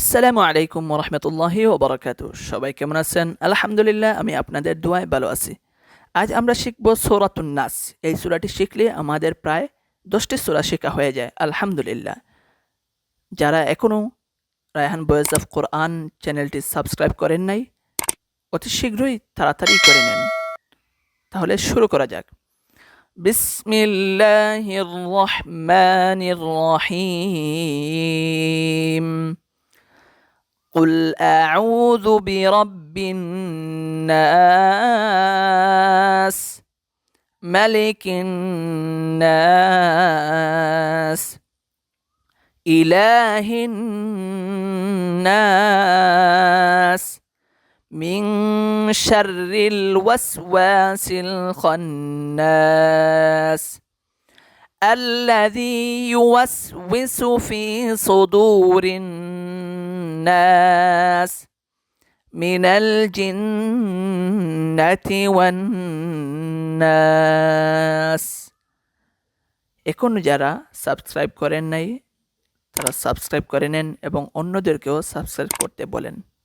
আসসালামু আলাইকুম রহমতুল্লাহি ওবরাকাতু সবাই কেমন আছেন? আলহামদুলিল্লাহ, আমি আপনাদের দোয়ায় ভালো আছি। আজ আমরা শিখব সৌরাতুন নাস। এই সূরাটি শিখলে আমাদের প্রায় দশটি সূরা শেখা হয়ে যায়। আলহামদুলিল্লাহ। যারা এখনও রায়হান বয়েজ অফ কোরআন চ্যানেলটি সাবস্ক্রাইব করেন নাই, অতি শীঘ্রই তাড়াতাড়ি করে নেন। তাহলে শুরু করা যাক। বিসমিল্লাহির রহমানির রহিম। قل أعوذ برب الناس ملك الناس إله الناس من شر الوسواس الخناس الذي يوسوس في صدور الناس من الجنة والناس এখন যারা সাবস্ক্রাইব করেন নাই তারা সাবস্ক্রাইব করে নেন এবং অন্যদেরকেও সাবস্ক্রাইব করতে বলেন